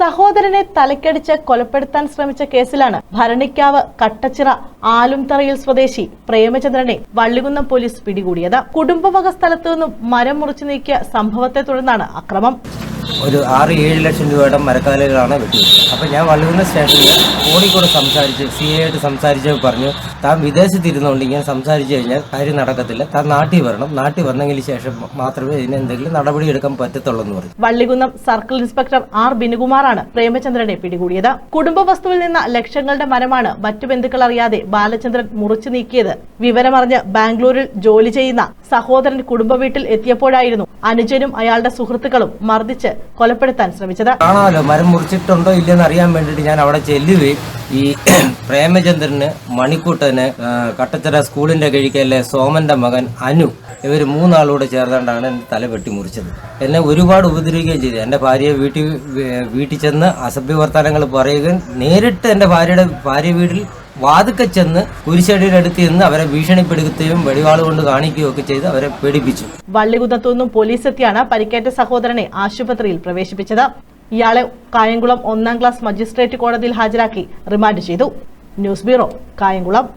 സഹോദരനെ തലക്കടിച്ച് കൊലപ്പെടുത്താൻ ശ്രമിച്ച കേസിലാണ് ഭരണിക്കാവ് കട്ടച്ചിറ ആലുംതറയിൽ സ്വദേശി പ്രേമചന്ദ്രനെ വള്ളികുന്നം പോലീസ് പിടികൂടിയത്. കുടുംബവക സ്ഥലത്തു നിന്നും മരം മുറിച്ചു നീക്കിയ സംഭവത്തെ തുടർന്നാണ് അക്രമം. ഒരു ആറ് ഏഴ് ലക്ഷം രൂപയുടെ മരക്കാലുകളാണ് വെട്ടിവെച്ചത്. അപ്പം ഞാൻ വള്ളുകുന്ന സ്റ്റേഷനിൽ ഫോണിൽ കൂടെ സംസാരിച്ച് സി എ ആയിട്ട് സംസാരിച്ച് പറഞ്ഞു താൻ വിദേശത്തിരുന്നുകൊണ്ട് ഇങ്ങനെ സംസാരിച്ചു കഴിഞ്ഞാൽ കാര്യം നടക്കത്തില്ല. താൻ നാട്ടിൽ വരണം. നാട്ടിൽ വന്നെങ്കിൽ ശേഷം മാത്രമേ ഇതിന് എന്തെങ്കിലും നടപടി എടുക്കാൻ പറ്റത്തുള്ളൂ എന്ന് പറഞ്ഞു വള്ളികുന്നം സർക്കിൾ ഇൻസ്പെക്ടർ ആർ ബിനുകുമാറാണ് പ്രേമചന്ദ്രനെ പിടികൂടിയത്. കുടുംബ വസ്തുവിൽ നിന്ന ലക്ഷങ്ങളുടെ മരമാണ് മറ്റു ബന്ധുക്കൾ അറിയാതെ ബാലചന്ദ്രൻ മുറിച്ചു നീക്കിയത്. വിവരമറിഞ്ഞ് ബാംഗ്ലൂരിൽ ജോലി ചെയ്യുന്ന സഹോദരൻ കുടുംബ വീട്ടിൽ എത്തിയപ്പോഴായിരുന്നു അനുജനും അയാളുടെ സുഹൃത്തുക്കളും മർദ്ദിച്ച് കൊലപ്പെടുത്താൻ ശ്രമിച്ചത്. കാണാമല്ലോ മരം മുറിച്ചിട്ടുണ്ടോ ഇല്ലെന്ന് അറിയാൻ വേണ്ടിയിട്ട് ഞാൻ അവിടെ ചെല്ലുകയും ഈ പ്രേമചന്ദ്രന് മണിക്കൂട്ടന് കട്ടച്ചട സ്കൂളിന്റെ കഴിക്കലെ സോമന്റെ മകൻ അനു ഇവർ മൂന്നാളൂടെ ചേർന്നുകൊണ്ടാണ് എന്റെ തല വെട്ടി മുറിച്ചത്. എന്നെ ഒരുപാട് ഉപദ്രവിക്കുകയും ചെയ്തു. എന്റെ ഭാര്യയെ വീട്ടിൽ വീട്ടിൽ ചെന്ന് അസഭ്യ വർത്തമാനങ്ങൾ പറയുകയും നേരിട്ട് എന്റെ ഭാര്യയുടെ ഭാര്യ വീട്ടിൽ വാതുക്കെ ചെന്ന് കുരിശടിയുടെ അടുത്ത് നിന്ന് അവരെ ഭീഷണിപ്പെടുത്തുകയും വെടിവാൾ കൊണ്ട് കാണിക്കുകയും ഒക്കെ ചെയ്ത് അവരെ പേടിപ്പിച്ചു. വള്ളികുന്നത്തു നിന്നും പോലീസ് എത്തിയാണ് പരിക്കേറ്റ സഹോദരനെ ആശുപത്രിയിൽ പ്രവേശിപ്പിച്ചത്. ഇയാളെ കായംകുളം ഒന്നാം ക്ലാസ് മജിസ്ട്രേറ്റ് കോടതിയിൽ ഹാജരാക്കി റിമാൻഡ് ചെയ്തു. News bureau Kayamkulam.